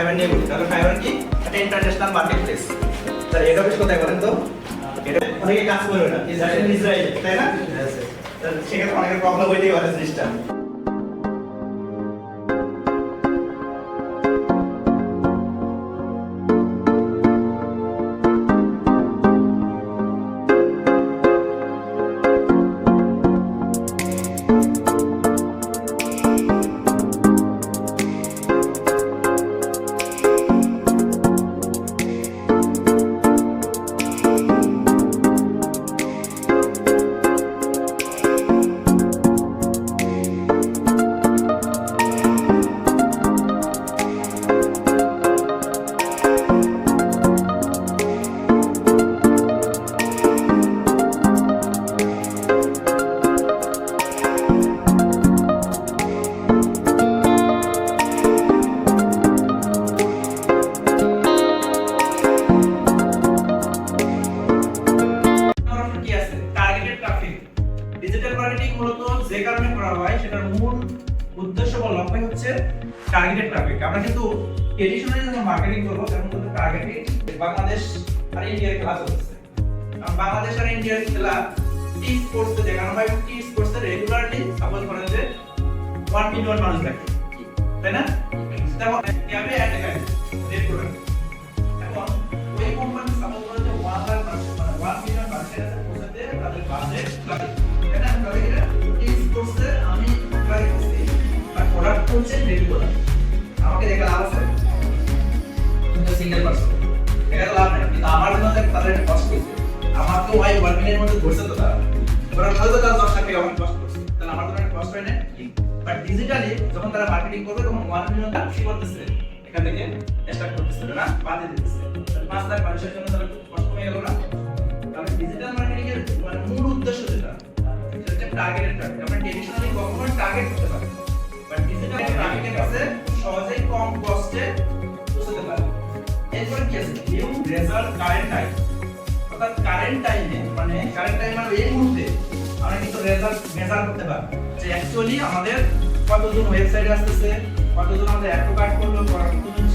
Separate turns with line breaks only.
Fibre নিয়ে বলি তাহলে ফাইবার কি? একটা ইন্টারন্যাশনাল মার্কেট প্লেস স্যার এটা অফিস কোথায় বলেন তো? এটা অনেকে কাজ করবে না। ইসরায়েল। তাই না? তাহলে সেক্ষেত্রে অনেকের প্রবলেম হইতেই পারে জিনিসটা। ডিজিটাল মার্কেটিং মূলত যে কারণে করা হয়, সেটার মূল উদ্দেশ্য বা লক্ষ্য হচ্ছে টার্গেটেড ট্রাফিক আমরা কিন্তু ট্রেডিশনালি যখন মার্কেটিং করব তখন কিন্তু টার্গেটিং বাংলাদেশ আর ইন্ডিয়ার খেলা চলছে কারণ বাংলাদেশ আর ইন্ডিয়ার খেলা টি স্পোর্টসে দেখানো হয় টি স্পোর্টসে রেগুলারলি সাপোজ করেন যে ওয়ান মিলিয়ন মানুষ দেখে। তাই না? তেমন ক্যাবে অ্যাড দেখায় আমাকে দেখে লাভ আছে? কিন্তু সিঙ্গেল পার্সন এটা লাভ নেই। কিন্তু আমার জন্য তাদের একটা কষ্ট। হয়েছে আমার তো ওয়াই ওয়ান মিলিয়নের মধ্যে ধরছে তো তারা। ওরা হয়তো তারা দশ লাখ টাকা কষ্ট করছে। তাহলে আমার জন্য কষ্ট হয় না? বাট ডিজিটালি যখন তারা মার্কেটিং করবে, তখন ওয়ান মিলিয়ন টাকা কি করতেছে। এখান থেকে স্টার্ট করতেছে, না? বাদে দিতেছে। পাঁচ লাখ মানুষের জন্য তাহলে কষ্ট হয়ে গেল না? তাহলে ডিজিটাল মার্কেটিং এর মানে মূল উদ্দেশ্য যেটা, সেটা টার্গেটেড ট্রাফিক আমরা ট্রেডিশনালি কখনো টার্গেট করতে পারি কাছে সহজেই কম কস্টে পৌঁছাতে পারে এরপর কি আছে? নিউ রেজাল্ট কারেন্ট টাইম অর্থাৎ কারেন্ট টাইমে মানে কারেন্ট টাইম মানে এই মুহূর্তে আমরা কিন্তু রেজাল্ট মেজার করতে পারি যে অ্যাকচুয়ালি আমাদের কতজন ওয়েবসাইটে আসতেছে, কতজন আমাদের অ্যাডভোকেট করল কতজন